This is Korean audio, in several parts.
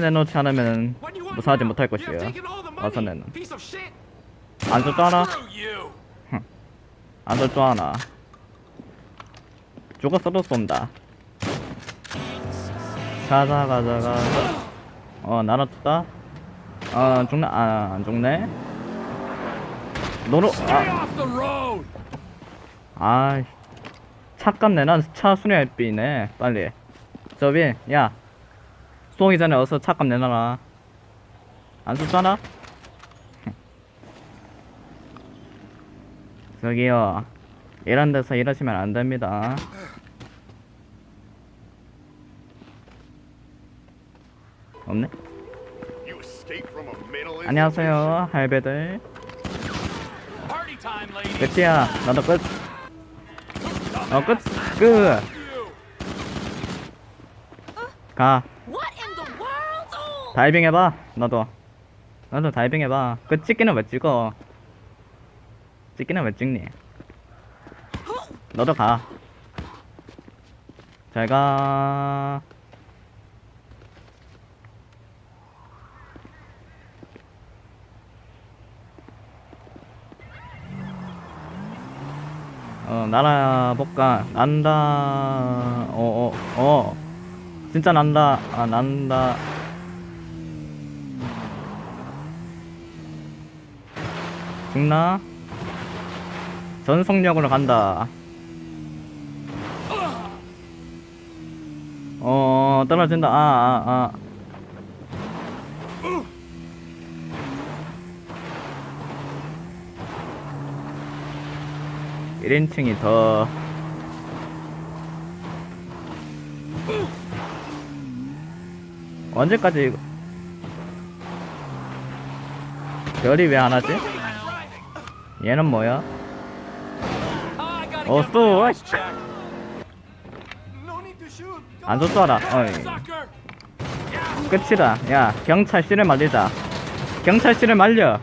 내놓지 않으면 무사하지 못할. 안줄 줄 알아? 안줄 줄 알아. 죽었어도 쏜다. 가자 가자 가자. 어 날았다. 어 죽네 아안 죽네. 노로 아 아이 차값 내난 차 순위할 삐네 빨리 저비 야 쏘기 전에 어서 차값 내놔라 안 쏘잖아 저기요 이런 데서 이러시면 안 됩니다 없네 안녕하세요 할배들. 끝이야 나도 끝 어, 끝! 끝! 가. 다이빙 해봐. 너도. 너도 다이빙 해봐. 그 찍기는 왜 찍어? 찍기는 왜 찍니? 너도 가. 잘 가. 어, 날아볼까? 난다. 어, 어, 어. 진짜 난다. 아, 난다. 죽나? 전속력으로 간다. 어, 떨어진다. 아, 아, 아. 일인칭이 더 언제까지 이거 별이 왜 안 하지? 얘는 뭐야? 어, checked. 안 줬어라. 어이. 끝이다. 야, 경찰씨를 말리자. 경찰씨를 말려.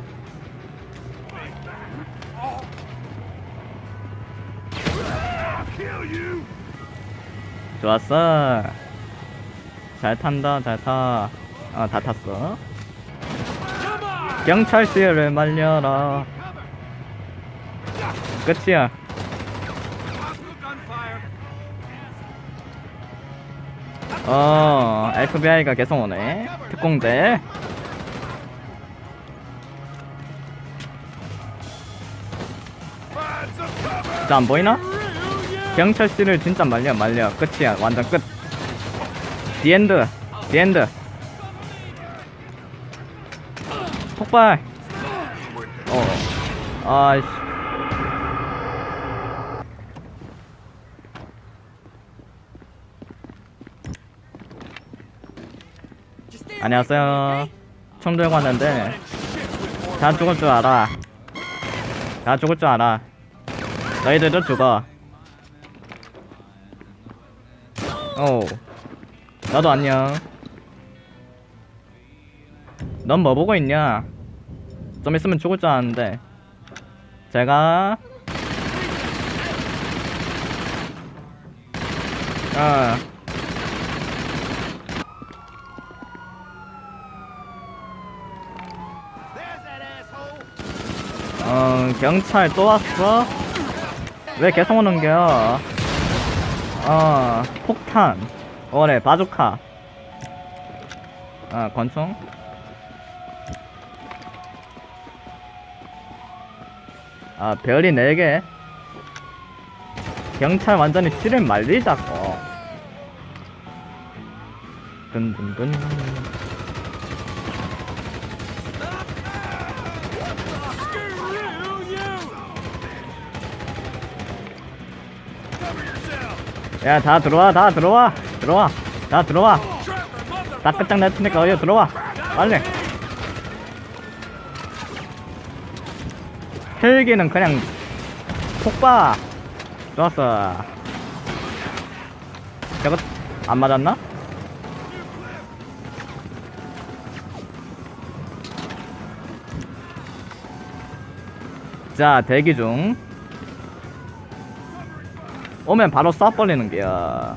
좋았어. 잘 탄다, 잘 타. 어, 다 탔어. 경찰씨를 말려라. 끝이야. 어, FBI가 계속 오네. 특공대. 진짜 안 보이나? 경찰씨를 진짜 말려, 말려. 끝이야, 완전 끝. 디엔드, 디엔드. 폭발. 어, 아이씨. 안녕하세요. 총 들고 왔는데 다 죽을 줄 알아. 다 죽을 줄 알아. 너희들도 죽어. 오. 나도 안녕. 넌 뭐 보고 있냐? 좀 있으면 죽을 줄 아는데. 제가 아. 어, 경찰 또 왔어? 왜 계속 오는겨? 어, 폭탄. 어래, 바주카. 아, 권총. 아, 별이 4개. 경찰 완전히 씨를 말리자고. 든든든. 야, 다 들어와, 다 들어와, 들어와, 다 들어와. 다 끝장 낼 테니까 어여 들어와, 빨리. 헬기는 그냥 폭파. 좋았어. 저거 안 맞았나? 자, 대기 중. 오면 바로 쏴버리는 게야.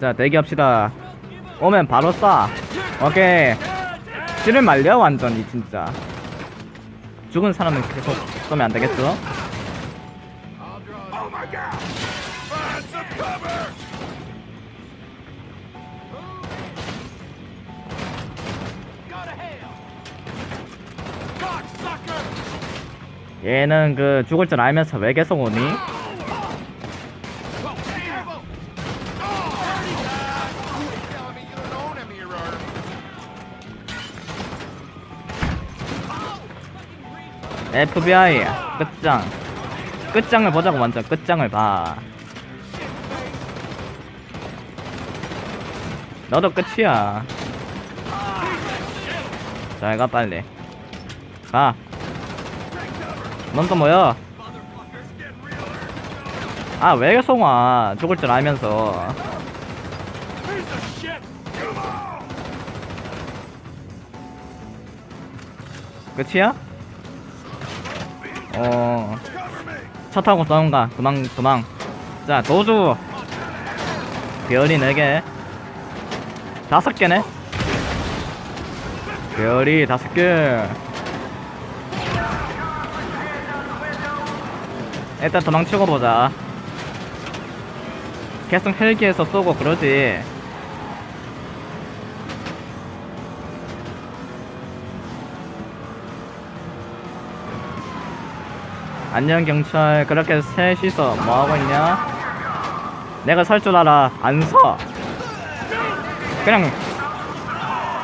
자 대기합시다. 오면 바로 쏴. 오케이. 씨를 말려 완전히 진짜. 죽은 사람은 계속 쏘면 안되겠죠? 얘는 그 죽을 줄 알면서 왜 계속 오니? Oh! FBI 끝장 끝장을 보자고 완전 끝장을 봐 너도 끝이야 잘가 빨리 가 넌 또 뭐야? 아왜와 죽을 줄 알면서. 끝이야? 어... 차 타고 싸운가. 도망 도망. 자 도주. 별이 4개. 다섯 개네? 별이 다섯 개 일단 도망치고 보자. 계속 헬기에서 쏘고 그러지. 안녕 경찰. 그렇게 셋이서 뭐하고 있냐? 내가 설 줄 알아. 안 서. 그냥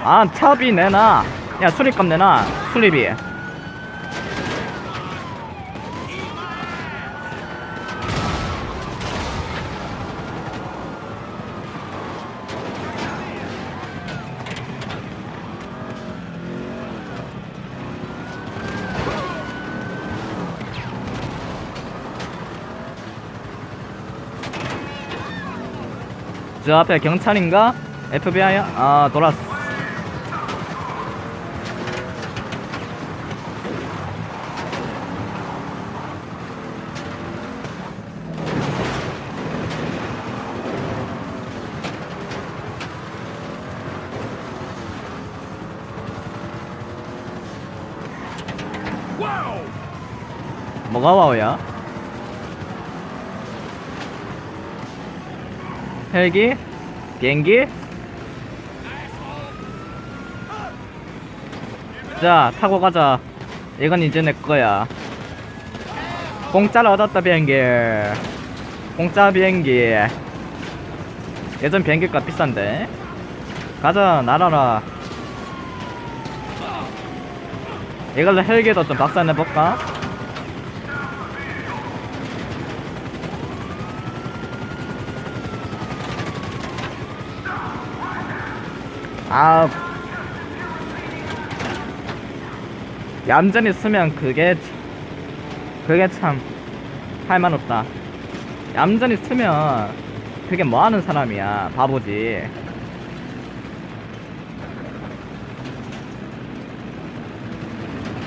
아 차비 내놔. 야 수리값 내놔. 수리비 저 앞에 경찰인가? FBI야? 아 돌았어. 뭐가 와우야? 헬기? 비행기? 자 타고 가자 이건 이제 내 거야 공짜로 얻었다 비행기 공짜 비행기 예전 비행기값 비싼데 가자 날아라 이걸로 헬기도 좀 박살내볼까? 아 얌전히 쓰면 그게 참- 그게 참 할만 없다. 얌전히 쓰면 그게 뭐하는 사람이야 바보지.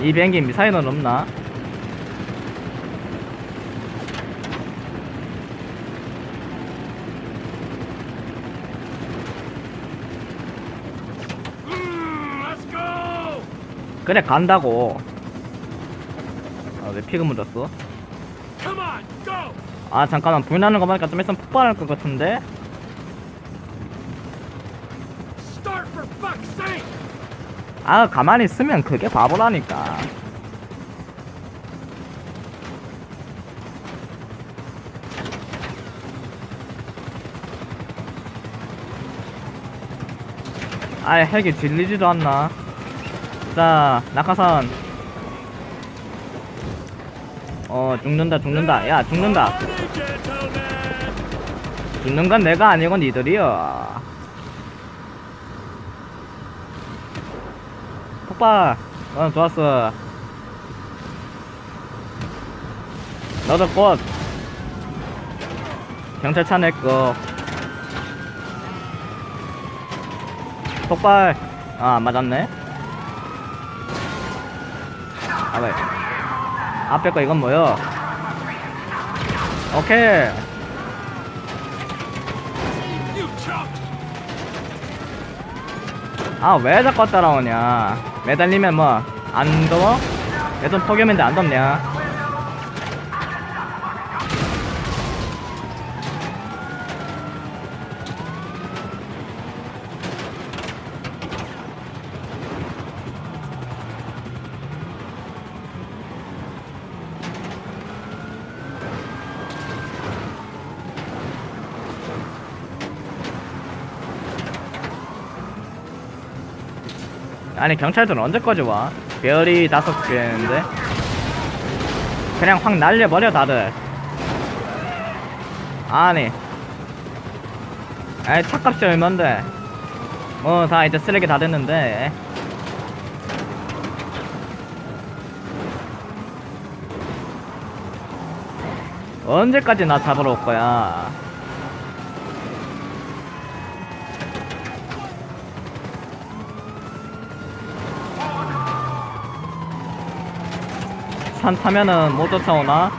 이 비행기 미사일은 없나? 그래 간다고. 아, 왜 피가 묻었어? 아 잠깐만. 불 나는 거 보니까 좀 있으면 폭발할 것 같은데? 아 가만히 있으면 그게 바보라니까. 아예 헬기 질리지도 않나 자 낙하산. 어 죽는다 죽는다. 야 죽는다. 죽는 건 내가 아니고 니들이여. 폭발. 어 좋았어. 너도 꽃. 경찰차 내꺼. 폭발. 아안 맞았네 아, 왜? 앞에 거 이건 뭐야? 오케이. 아, 왜 자꾸 따라오냐? 매달리면 뭐, 안 더워? 얘좀 폭염인데 안 덥냐? 아니 경찰들은 언제까지 와? 별이 다섯 개인데? 그냥 확 날려버려 다들. 아니. 아이 차값이 얼만데? 뭐다 이제 쓰레기 다 됐는데. 언제까지 나 잡으러 올 거야 산 타면은 못 쫓아오나?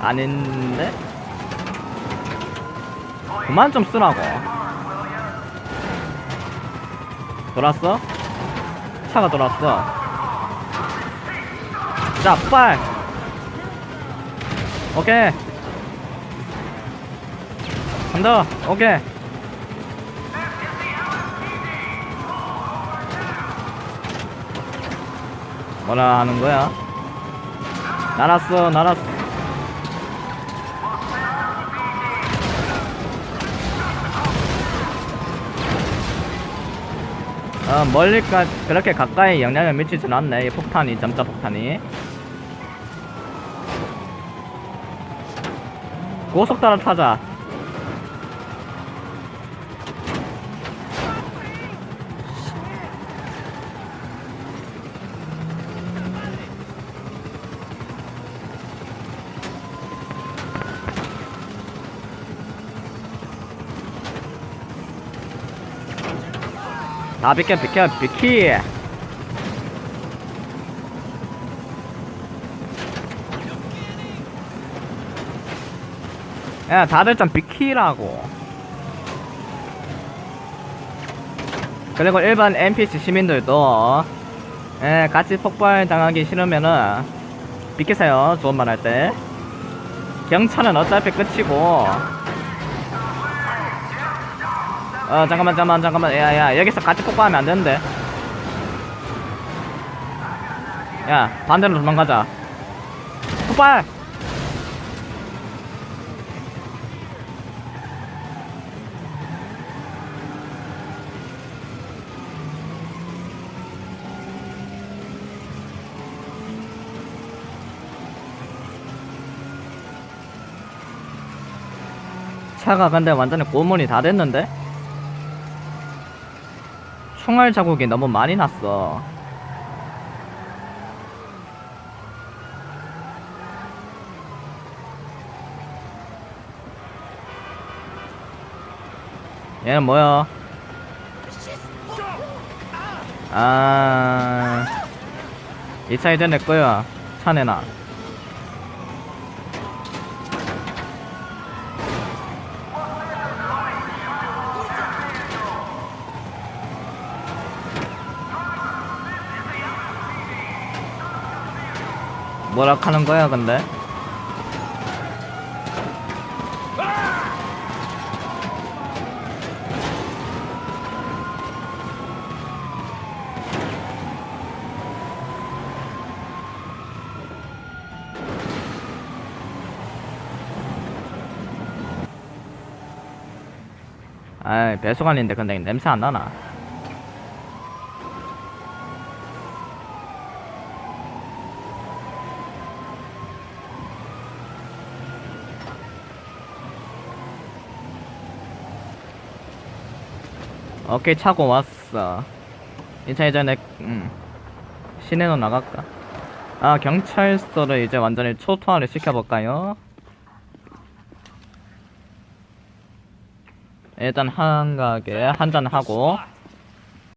아닌데? 그만 좀 쓰라고 돌았어? 차가 돌았어 자 빨! 오케이 간다 오케이 뭐라 하는 거야? 날았어 날았어. 어 멀리까지 그렇게 가까이 영향을 미치진 않네 이 폭탄이 점자 폭탄이. 고속 따라 타자 다 비켜 비켜 비키. 야 다들 좀 비키라고. 그리고 일반 NPC 시민들도 예, 같이 폭발 당하기 싫으면은 비키세요 좋은 말 할 때. 경찰은 어차피 끝이고 어 잠깐만 잠깐만 잠깐만. 야야 여기서 같이 폭파하면 안 되는데. 야 반대로 도망가자. 폭발! 차가 근데 완전히 고문이 다 됐는데 총알 자국이 너무 많이 났어. 얘는 뭐야? 아, 이차 이제 내 거야. 차 내놔. 뭐라 하는 거야, 근데? 아이, 배수관인데 근데 냄새 안 나나? 오케이 차고 왔어. 이차 내 음. 시내로 나갈까? 아 경찰서를 이제 완전히 초토화를 시켜볼까요? 일단 한가게 한잔하고